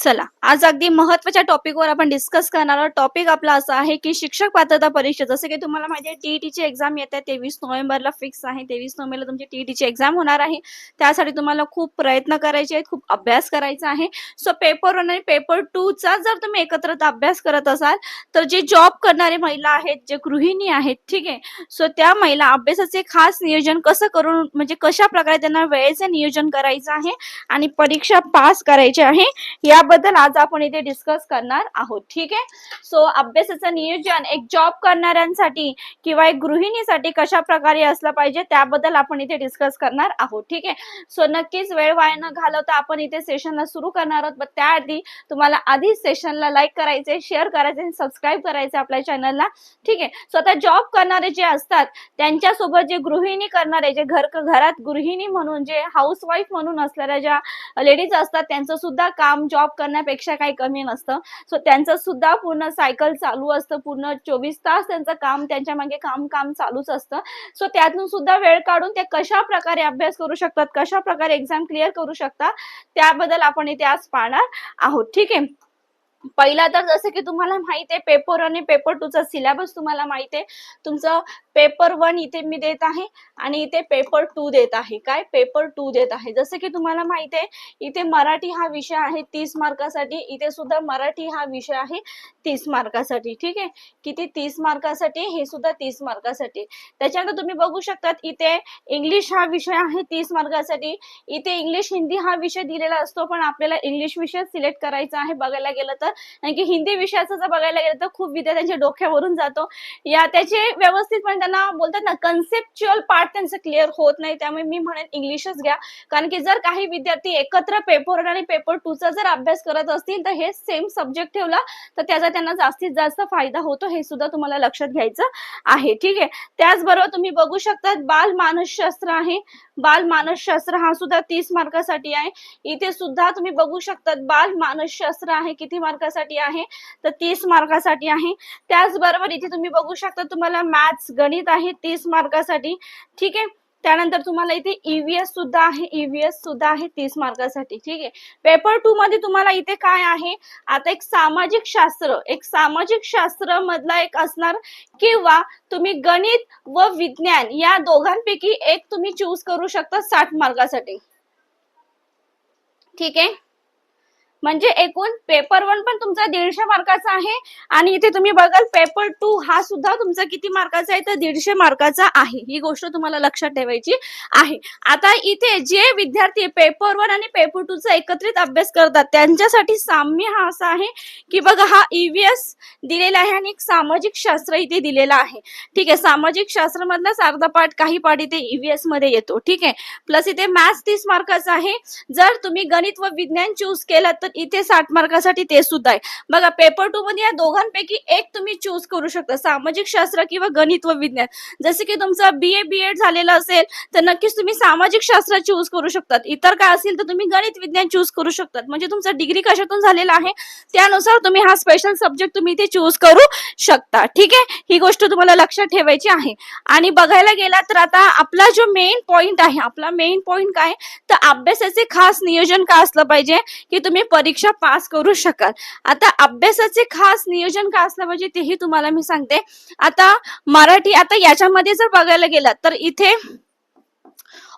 चला आज अगदी महत्त्वाच्या टॉपिकवर आपण डिस्कस करणार आहोत. टॉपिक आपला असा आहे की शिक्षक पात्रता परीक्षा जसं की तुम्हाला माहिती आहे टीईटीची एक्झाम येत आहे तेवीस नोव्हेंबरला फिक्स आहे तेवीस नोव्हेंबरला तुमची टीईटीची एक्झाम होणार आहे. त्यासाठी तुम्हाला खूप प्रयत्न करायचे आहेत खूप अभ्यास करायचा आहे. सो पेपर वन आणि पेपर टू चा जर तुम्ही एकत्र अभ्यास करत असाल तर जे जॉब करणारे महिला आहेत जे गृहिणी आहेत ठीक आहे. सो त्या महिला अभ्यासाचे खास नियोजन कसं करून म्हणजे कशा प्रकारे त्यांना वेळेचे नियोजन करायचं आहे आणि परीक्षा पास करायची आहे या त्याबद्दल आज आपण इथे डिस्कस करणार आहोत. ठीक आहे? सो अभ्यासाचं नियोजन एक जॉब करणाऱ्यांसाठी किंवा एक गृहिणीसाठी कशा प्रकारे असलं पाहिजे त्याबद्दल आपण इथे डिस्कस करणार आहोत. ठीक आहे? सो नक्कीच वेळ वाया न घालवता आपण इथे सेशनला सुरू करणार आहोत. पण त्याआधी तुम्हाला आधी सेशनला लाईक करायचे शेअर करायचे आणि सबस्क्राईब करायचे आपल्या चॅनलला ठीक आहे? सो आता जॉब करणारे जे असतात त्यांच्यासोबत जे गृहिणी करणारे जे घर घरात गृहिणी म्हणून जे हाऊसवाईफ म्हणून असलेल्या ज्या लेडीज असतात त्यांचं सुद्धा काम जॉब करण्यापेक्षा काही कमी नसतं. सो त्यांचं सुद्धा पूर्ण सायकल चालू असतं. पूर्ण चोवीस तास त्यांचं काम त्यांच्या मागे काम काम चालूच असतं. सो त्यातून सुद्धा वेळ काढून ते कशा प्रकारे अभ्यास करू शकतात कशा प्रकारे एक्झाम क्लिअर करू शकतात त्याबद्दल आपण इथे आज पाहणार आहोत. ठीक आहे? पहिला तर जसं की तुम्हाला माहिती आहे पेपर आणि पेपर टूचा सिलेबस तुम्हाला माहिती आहे. तुमचं पेपर वन इथे मी देत आहे आणि इथे पेपर टू देत आहे. काय? पेपर टू देत आहे. जसं की तुम्हाला माहिती आहे इथे मराठी हा विषय आहे तीस मार्कासाठी. इथे सुद्धा मराठी हा विषय आहे तीस मार्कासाठी. ठीक आहे? किती तीस मार्कासाठी? हे सुद्धा तीस मार्कासाठी. त्याच्यानंतर तुम्ही बघू शकतात इथे इंग्लिश हा विषय आहे तीस मार्कासाठी. इथे इंग्लिश हिंदी हा विषय दिलेला असतो पण आपल्याला इंग्लिश विषय सिलेक्ट करायचा आहे बघायला गेलं तर. कारण की हिंदी विषयाचं जर बघायला गेलं तर खूप विद्यार्थ्यांच्या डोक्यावरून जातो. या त्याचे व्यवस्थितपणे त्यांना बोलतात ना कन्सेप्च्युअल पार्ट त्यांचं क्लिअर होत नाही. त्यामुळे मी म्हणेन इंग्लिशच घ्या. कारण की जर काही विद्यार्थी एकत्र पेपर वन आणि पेपर टू चा जर अभ्यास करत असतील तर हे सेम सब्जेक्ट ठेवला तर त्याचा त्यांना जास्तीत जास्त फायदा होतो हे सुद्धा तुम्हाला लक्षात घ्यायचं आहे. ठीक आहे? त्याचबरोबर तुम्ही बघू शकता बाल मानसशास्त्र आहे. बाल मानसशास्त्र हा सुद्धा तीस मार्कासाठी आहे. इथे सुद्धा तुम्ही बघू शकतात बाल मानसशास्त्र आहे किती मार्कासाठी आहे? तर तीस मार्कासाठी आहे. त्याचबरोबर इथे तुम्ही बघू शकता तुम्हाला मॅथ्स गणित आहे तीस मार्कासाठी. ठीक आहे? त्यानंतर तुम्हाला इथे ईव्हीएस सुद्धा आहे ईव्हीएस सुद्धा आहे तीस मार्कासाठी ठीक आहे? पेपर टू मध्ये तुम्हाला इथे काय आहे? आता एक सामाजिक शास्त्र एक सामाजिक शास्त्र मधला एक असणार किंवा तुम्ही गणित व विज्ञान या दोघांपैकी एक तुम्ही चूज करू शकता साठ मार्कासाठी. ठीक आहे? म्हणजे एकूण पेपर वन पण तुमचा दीडशे मार्काचा आहे. आणि इथे तुम्ही बघाल पेपर टू हा सुद्धा तुमचा किती मार्काचा आहे? तर दीडशे मार्काचा आहे. ही गोष्ट तुम्हाला लक्षात ठेवायची आहे. आता इथे जे विद्यार्थी पेपर वन आणि पेपर टू चा एकत्रित अभ्यास करतात त्यांच्यासाठी साम्य हा असा आहे की बघा हा ईव्हीएस दिलेला आहे आणि एक सामाजिक शास्त्र इथे दिलेला आहे. ठीक आहे सामाजिक शास्त्र मधलाच अर्धा पाठ काही पाठ इथे ईव्हीएसमध्ये येतो. ठीक आहे प्लस इथे मॅथ्स तीस मार्काचा आहे. जर तुम्ही गणित व विज्ञान चूज केलं तर इथे साठ मार्कासाठी ते सुद्धा आहे. बघा पेपर टू मध्ये या दोघांपैकी एक तुम्ही चूज करू शकता. सामाजिक शास्त्र किंवा गणित व विज्ञान. जसे की तुमचं बी ए बी एड झालेलं असेल तर नक्कीच तुम्ही सामाजिक शास्त्र चूज करू शकतात. इतर काय असेल तर तुम्ही गणित विज्ञान चूज करू शकतात. म्हणजे तुमचा डिग्री कशातून झालेला आहे त्यानुसार तुम्ही हा स्पेशल सब्जेक्ट तुम्ही इथे चूज करू शकता. ठीक आहे? ही गोष्ट तुम्हाला लक्षात ठेवायची आहे. आणि बघायला गेला तर आता आपला जो मेन पॉइंट आहे आपला मेन पॉइंट काय? तर अभ्यासाचे खास नियोजन काय असलं पाहिजे? की तुम्ही परीक्षा पास करू शकाल. आता अभ्यासाचे खास नियोजन काय असलं पाहिजे तेही तुम्हाला मी सांगते. आता मराठी आता याच्यामध्ये जर बघायला गेलं तर इथे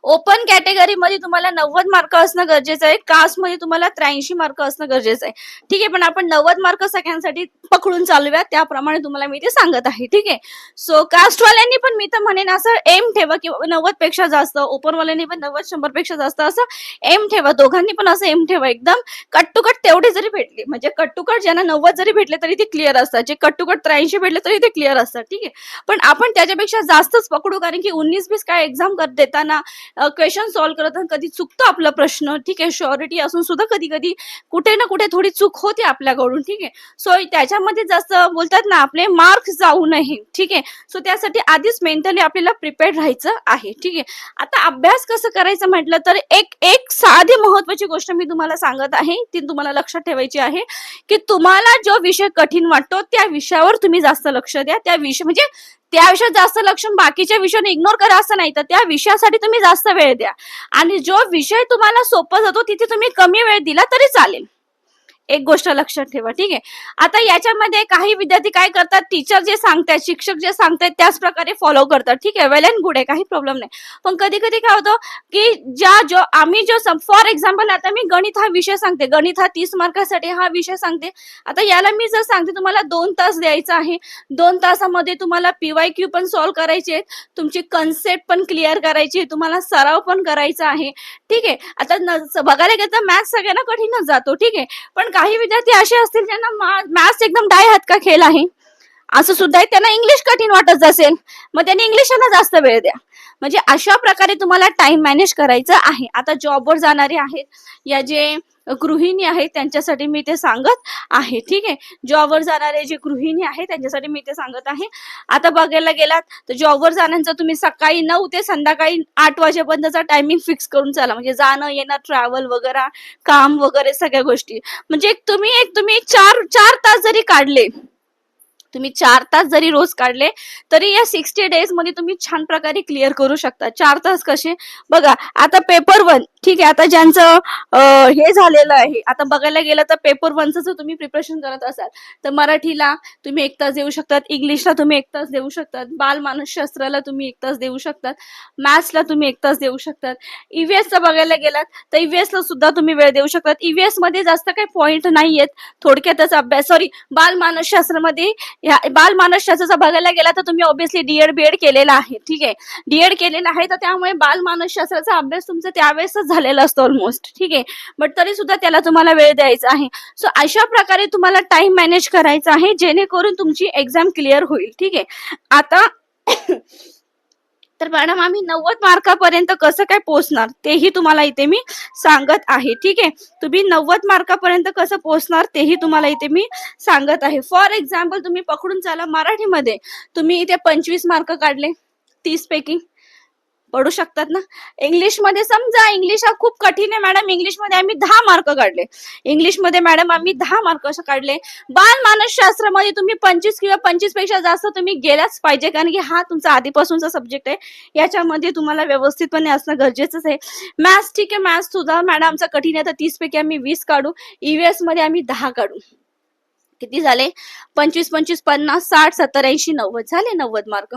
ओपन कॅटेगरी मध्ये तुम्हाला नव्वद मार्क असणं गरजेचं आहे. कास्टमध्ये तुम्हाला त्र्याऐंशी मार्क असणं गरजेचं आहे. ठीक आहे पण आपण नव्वद मार्क सगळ्यांसाठी पकडून चालूया. त्याप्रमाणे तुम्हाला मी ते सांगत आहे. ठीक आहे? सो कास्टवाल्यांनी पण मी तर म्हणेन असं एम ठेवा किंवा नव्वदपेक्षा जास्त ओपन वाल्यांनी पण नव्वद शंभरपेक्षा जास्त असं एम ठेवा. दोघांनी पण असं एम ठेवा. एकदम कट टू कट तेवढे जरी भेटले म्हणजे कट टू कट ज्यांना नव्वद जरी भेटले तरी ते क्लिअर असतात. जे कट टू कट त्र्याऐंशी भेटले तरी ते क्लिअर असतात. ठीक आहे? पण आपण त्याच्यापेक्षा जास्तच पकडू कारण की उन्नीस बीस काय एक्झाम कर देताना क्वेश्चन सॉल्व्ह करत कधी चुकतो आपला प्रश्न. ठीक आहे? शुअरिटी असून सुद्धा कधी कधी कुठे ना कुठे थोडी चूक होते आपल्याकडून. ठीक आहे? सो त्याच्यामध्ये जास्त बोलतात ना आपले मार्क्स जाऊ नये. ठीक आहे? सो त्यासाठी आधीच मेंटली आपल्याला प्रिपेअर राहायचं आहे. ठीक आहे? आता अभ्यास कसं करायचं म्हटलं तर एक एक साधी महत्वाची गोष्ट मी तुम्हाला सांगत आहे. ती तुम्हाला लक्षात ठेवायची आहे की तुम्हाला जो विषय कठीण वाटतो त्या विषयावर तुम्ही जास्त लक्ष द्या. त्या विषय म्हणजे त्या विषयात जास्त लक्ष बाकीच्या विषयाने इग्नोर करा असं नाही. तर त्या विषयासाठी तुम्ही जास्त वेळ द्या. आणि जो विषय तुम्हाला सोपा जातो तिथे तुम्ही कमी वेळ दिला तरी चालेल. एक गोष्ट लक्षात ठेवा ठीक आहे? आता याच्यामध्ये काही विद्यार्थी काय करतात? टीचर जे सांगतात शिक्षक जे सांगतात त्याच प्रकारे फॉलो करतात ठीक आहे? वेल अँड गुड आहे काही प्रॉब्लेम नाही. पण कधी कधी काय होतं की ज्या जो आम्ही जो फॉर एक्झाम्पल आता मी गणित हा विषय सांगते. गणित हा तीस मार्कासाठी हा विषय सांगते. आता याला मी जर सांगते तुम्हाला दोन तास द्यायचा आहे. दोन तासामध्ये तुम्हाला पीवाय क्यू पण सॉल्व्ह करायचे तुमची कन्सेप्ट पण क्लिअर करायची आहे. तुम्हाला सराव पण करायचा आहे. ठीक आहे? आता न- बघायला गेलं तर मॅथ्स सगळ्यांना कठीणच जातो ठीक आहे? पण काही विद्यार्थी असे असतील ज्यांना मॅथ्स एकदम डाय हात का खेळ आहे? असं सुद्धा आहे त्यांना इंग्लिश कठीण वाटत असेल मग त्यांनी इंग्लिशला जास्त वेळ द्या. म्हणजे अशा प्रकारे तुम्हाला टाइम मॅनेज करायचं आहे. आता जॉबवर जाणारे आहेत या जे गृहिणी आहे त्यांच्यासाठी मी ते सांगत आहे. ठीक आहे? जॉबवर जाणारे जे गृहिणी आहे त्यांच्यासाठी मी ते सांगत आहे. आता बघायला गेलात तर जॉबवर जाण्याचं तुम्ही सकाळी नऊ ते संध्याकाळी आठ वाजेपर्यंतचा टायमिंग फिक्स करून चाला. म्हणजे जाणं येणं ट्रॅव्हल वगैरे काम वगैरे सगळ्या गोष्टी. म्हणजे एक तुम्ही एक तुम्ही चार चार तास जरी काढले तुम्ही चार तास जरी रोज काढले तरी या सिक्स्टी डेजमध्ये तुम्ही छान प्रकारे क्लिअर करू शकता. चार तास कसे? बघा आता पेपर वन ठीक आहे आता ज्यांचं हे झालेलं आहे आता बघायला गेलं तर पेपर वनचं जर तुम्ही प्रिपरेशन करत असाल तर मराठीला तुम्ही एक तास देऊ शकतात इंग्लिशला तुम्ही एक तास देऊ शकतात बालमानसशास्त्राला तुम्ही एक तास देऊ शकतात मॅथ्सला तुम्ही एक तास देऊ शकतात. ईव्हीएसचा बघायला गेलात तर ईव्हीएस ला सुद्धा तुम्ही वेळ देऊ शकतात. ईव्हीएसमध्ये जास्त काही पॉईंट नाही आहेत थोडक्यातच अभ्यास सॉरी बाल मानसशास्त्रामध्ये ह्या बाल मानसशास्त्राचा बघायला गेला तर तुम्ही ऑब्विसली डीएड बीएड केलेला आहे. ठीक आहे? डीएड केलेला आहे तर त्यामुळे बाल मानसशास्त्राचा अभ्यास तुमचा त्यावेळेसच झालेला असतो ऑलमोस्ट ठीक आहे? बट तरी सुद्धा त्याला तुम्हाला वेळ द्यायचा आहे. सो अशा प्रकारे तुम्हाला टाइम मॅनेज करायचा आहे जेणेकरून तुमची एक्झाम क्लिअर होईल. ठीक आहे? आता तर मॅडम आम्ही नव्वद मार्कापर्यंत कसं काय पोहोचणार? तेही तुम्हाला इथे मी सांगत आहे. ठीक आहे? तुम्ही नव्वद मार्कापर्यंत कसं पोहोचणार तेही तुम्हाला इथे मी सांगत आहे. फॉर एक्झाम्पल तुम्ही पकडून चाला मराठीमध्ये. तुम्ही इथे पंचवीस मार्क काढले तीस पैकी. पडू शकतात ना? इंग्लिशमध्ये समजा इंग्लिश हा खूप कठीण आहे मॅडम. इंग्लिशमध्ये आम्ही दहा मार्क काढले. इंग्लिशमध्ये मॅडम आम्ही दहा मार्क असं काढले. बाल मानसशास्त्रामध्ये तुम्ही पंचवीस किंवा पंचवीसपेक्षा जास्त तुम्ही गेलाच पाहिजे कारण की हा तुमचा आधीपासूनचा सब्जेक्ट आहे. याच्यामध्ये तुम्हाला व्यवस्थितपणे असणं गरजेचंच आहे. मॅथ्स ठीक आहे मॅथ्स सुद्धा मॅडम आमचा कठीण आहे. तर तीस पैकी आम्ही वीस काढू. ईव्हीएसमध्ये आम्ही दहा काढू. किती झाले? पंचवीस पंचवीस पन्नास साठ सत्तर ऐंशी नव्वद. झाले नव्वद मार्क?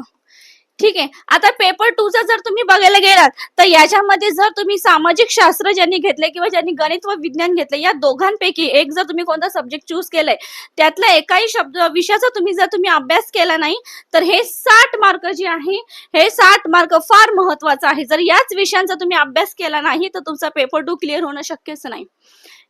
ठीक आहे. आता पेपर टू चा जर तुम्ही बघायला गेलात तर याच्यामध्ये जर तुम्ही सामाजिक शास्त्र ज्यांनी घेतले किंवा ज्यांनी गणित व विज्ञान घेतले या दोघांपैकी एक जर तुम्ही कोणता सब्जेक्ट चूज केलाय त्यातला एकाही शब्द विषयाचा तुम्ही जर तुम्ही अभ्यास केला नाही तर हे साठ मार्क जे आहे हे साठ मार्क फार महत्वाचं आहे. जर याच विषयांचा तुम्ही अभ्यास केला नाही तर तुमचा पेपर टू क्लिअर होणं शक्यच नाही.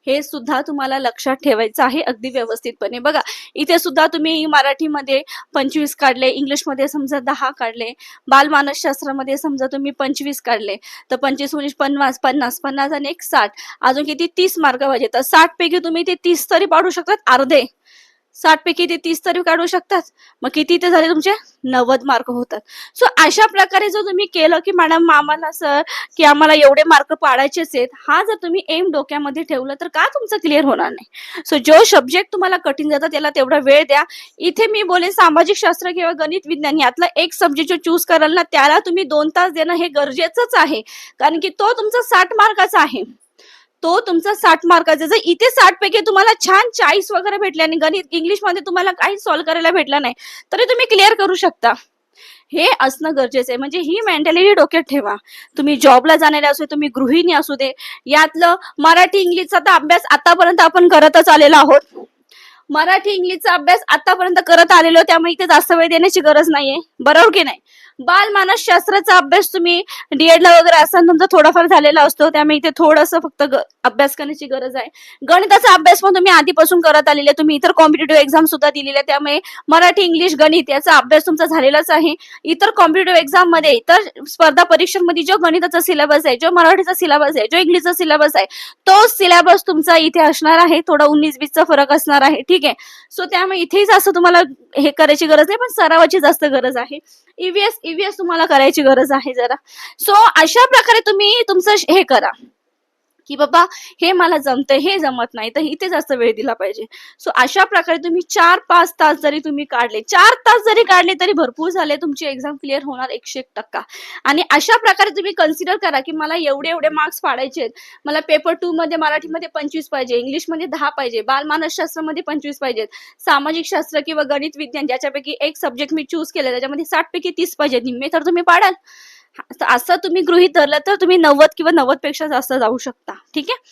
हे सुद्धा तुम्हाला लक्षात ठेवायचं आहे अगदी व्यवस्थितपणे. बघा इथे सुद्धा तुम्ही मराठीमध्ये पंचवीस काढले इंग्लिशमध्ये समजा दहा काढले बालमानसशास्त्रामध्ये समजा तुम्ही पंचवीस काढले तर पंचवीस उन्नीस पन्नास पन्नास पन्नास आणि एक साठ. अजून किती? तीस मार्क पाहिजे. तर साठ पैकी तुम्ही ते तीस तरी पाडू शकतात अर्धे. साठ पैकी ते तीस तरी काढू शकतात. मग किती ते झाले तुमचे? नव्वद मार्क होतात. सो अशा प्रकारे जर तुम्ही केलं की मॅडम आम्हाला सर की आम्हाला एवढे मार्क पाडायचेच आहेत हा जर तुम्ही एम डोक्यामध्ये ठेवलं तर का तुमचं क्लिअर होणार नाही? सो जो सब्जेक्ट तुम्हाला कठीण जातात त्याला तेवढा वेळ द्या. इथे मी बोले सामाजिक शास्त्र किंवा गणित विज्ञान यातला एक सब्जेक्ट जो चूज कराल ना त्याला तुम्ही दोन तास देणं हे गरजेचंच आहे. कारण की तो तुमचा साठ मार्काचा आहे. तो तुमचा साठ मार्काचा जर इथे साठ पैकी तुम्हाला छान चाळीस वगैरे भेटले आणि गणित इंग्लिशमध्ये तुम्हाला काही सॉल्व्ह करायला भेटला नाही तरी तुम्ही क्लिअर करू शकता. हे असणं गरजेचं आहे. म्हणजे ही मेंटॅलिटी डोक्यात ठेवा. तुम्ही जॉबला जाणारे असू तुम्ही गृहिणी असू दे यातलं मराठी इंग्लिशचा तर अभ्यास आतापर्यंत आपण करतच आलेलो आहोत. मराठी इंग्लिशचा अभ्यास आतापर्यंत करत आलेलो त्यामुळे इथे जास्त वेळ देण्याची गरज नाहीये. बरोबर की नाही? बालमानसशास्त्राचा अभ्यास तुम्ही डीएड ला वगैरे असाल तुमचा थोडाफार झालेला असतो त्यामुळे इथे थोडंसं फक्त अभ्यास करण्याची गरज आहे. गणिताचा अभ्यास पण तुम्ही आधीपासून करत आलेले आहे. तुम्ही इतर कॉम्पिटेटिव्ह एक्झाम सुद्धा दिलेल्या त्यामुळे मराठी इंग्लिश गणित याचा अभ्यास तुमचा झालेलाच आहे. इतर कॉम्पिटेटिव्ह एक्झाममध्ये इतर स्पर्धा परीक्षांमध्ये जो गणिताचा सिलेबस आहे जो मराठीचा सिलेबस आहे जो इंग्लिशचा सिलेबस आहे तो सिलेबस तुमचा इथे असणार आहे. थोडा उन्नीस वीसचा फरक असणार आहे. ठीक आहे? सो त्यामुळे इथेही जास्त तुम्हाला हे करायची गरज नाही पण सरावाची जास्त गरज आहे. ईव्हीएस ईव्हीएस तुम्हाला करायची गरज आहे जरा. सो अशा प्रकारे तुम्ही तुमचं हे करा. की बाबा हे मला जमतंय हे जमत नाही तर इथे जास्त वेळ दिला पाहिजे. सो अशा प्रकारे तुम्ही चार पाच तास जरी तुम्ही काढले चार तास जरी काढले तरी भरपूर झाले तुमची एक्झाम क्लिअर होणार एकशे एक टक्का. आणि अशा प्रकारे तुम्ही कन्सिडर करा की मला एवढे एवढे मार्क्स पाडायचे आहेत. मला पेपर टू मध्ये मराठीमध्ये पंचवीस पाहिजे इंग्लिशमध्ये दहा पाहिजे बालमानसशास्त्रामध्ये पंचवीस पाहिजेत सामाजिक शास्त्र किंवा गणित विज्ञान ज्याच्यापैकी एक सब्जेक्ट मी चूज केला त्याच्यामध्ये साठ पैकी तीस पाहिजे निम्मे तर तुम्ही पाडाल. असं तुम्ही गृहित धरलं तर तुम्ही नव्वद किंवा नव्वदपेक्षा जास्त जाऊ शकता. ठीक आहे?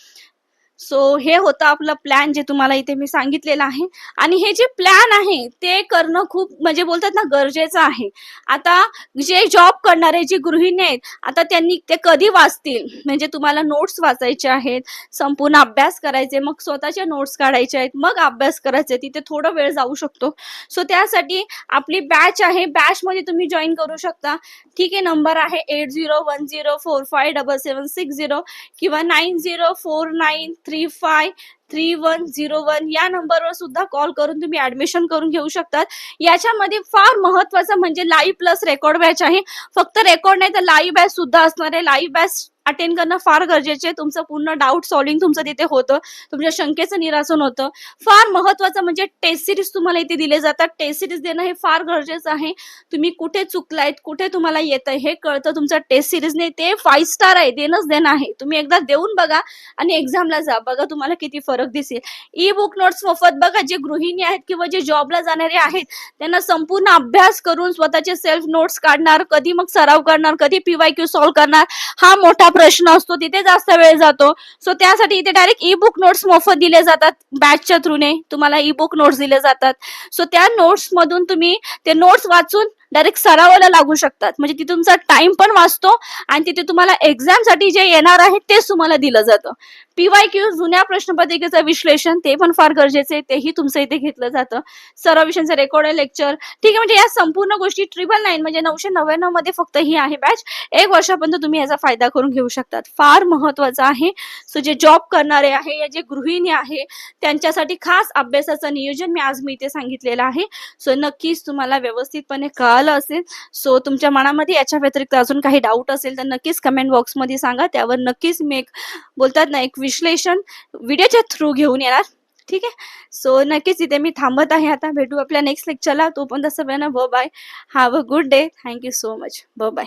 सो हे होतं आपलं प्लॅन जे तुम्हाला इथे मी सांगितलेलं आहे. आणि हे जे प्लॅन आहे ते करणं खूप म्हणजे बोलतात ना गरजेचं आहे. आता जे जॉब करणारे जे गृहिणी आहेत आता त्यांनी ते कधी वाचतील? म्हणजे तुम्हाला नोट्स वाचायचे आहेत संपूर्ण अभ्यास करायचे मग स्वतःच्या नोट्स काढायचे आहेत मग अभ्यास करायचे तिथे थोडा वेळ जाऊ शकतो. सो त्यासाठी आपली बॅच आहे बॅच मध्ये तुम्ही जॉईन करू शकता. ठीक आहे नंबर आहे eight zero one zero four five double seven six zero किंवा nine zero four nine three five three one zero one या नंबरवर सुद्धा कॉल करून तुम्ही ऍडमिशन करून घेऊ शकतात. याच्यामध्ये फार महत्वाचं म्हणजे लाईव्ह प्लस रेकॉर्ड बॅच आहे. फक्त रेकॉर्ड नाही तर लाईव्ह बॅच सुद्धा असणार आहे. लाईव्ह बॅच अटेंड करणं फार गरजेचे तुमचं पूर्ण डाऊट सॉल्विंग तुमचं तिथे होतं. तुमच्या शंकेचं निरासन होतं. फार महत्वाचं म्हणजे टेस्ट सिरीज तुम्हाला इथे दिले जातात. टेस्ट सिरीज देणं हे फार गरजेचं आहे. तुम्ही कुठे चुकलायत कुठे तुम्हाला येत आहे हे कळतं तुमचं टेस्ट सिरीजने ते फाईव्ह स्टार आहे. देणंच देणं आहे. तुम्ही एकदा देऊन बघा आणि एक्झामला जा. बघा तुम्हाला किती फरक दिसेल. ई बुक नोट्स मोफत बघा. जे गृहिणी आहेत किंवा जे जॉबला जाणारे आहेत त्यांना संपूर्ण अभ्यास करून स्वतःचे सेल्फ नोट्स काढणार कधी मग सराव करणार कधी पीवाय क्यू सॉल्व्ह करणार हा मोठा प्रश्न असतो तिथे जास्त वेळ जातो. सो त्यासाठी इथे डायरेक्ट ई बुक नोट्स मोफत दिले जातात बॅचच्या थ्रूने तुम्हाला ई बुक नोट्स दिले जातात. सो त्या नोट्स मधून तुम्ही ते नोट्स वाचून डायरेक्ट सरावाला लागू शकतात. म्हणजे तिथे तुमचा टाइम पण वाचतो आणि तिथे तुम्हाला एक्झामसाठी जे येणार आहे तेच तुम्हाला दिलं जातं. पीवाय क्यू जुन्या प्रश्नपत्रिकेचं विश्लेषण ते पण फार गरजेचे आहे तेही तुमचं इथे घेतलं जातं. सर्व विषयांचं रेकॉर्ड लेक्चर ठीक आहे म्हणजे या संपूर्ण गोष्टी ट्रिपल नाईन म्हणजे नऊशे नव्याण्णवमध्ये फक्त ही आहे बॅच एक वर्षापर्यंत तुम्ही याचा फायदा करून घेऊ शकतात. फार महत्वाचं आहे. सो जे जॉब करणारे आहे या जे गृहिणी आहे त्यांच्यासाठी खास अभ्यासाचं नियोजन मी आज मी इथे सांगितलेलं आहे. सो नक्कीच तुम्हाला व्यवस्थितपणे कळालं असेल. सो तुमच्या मनामध्ये याच्या व्यतिरिक्त अजून काही डाऊट असेल तर नक्कीच कमेंट बॉक्समध्ये सांगा. त्यावर नक्कीच मी एक बोलतात ना एक विश्लेषण व्हिडिओच्या थ्रू घेऊन येणार. ठीक आहे? सो नक्कीच इथे मी थांबत आहे आता. भेटू आपल्या नेक्स्ट लेक्चरला तोपर्यंत सगळ्यांना ब bye have a good day thank you so much ब बाय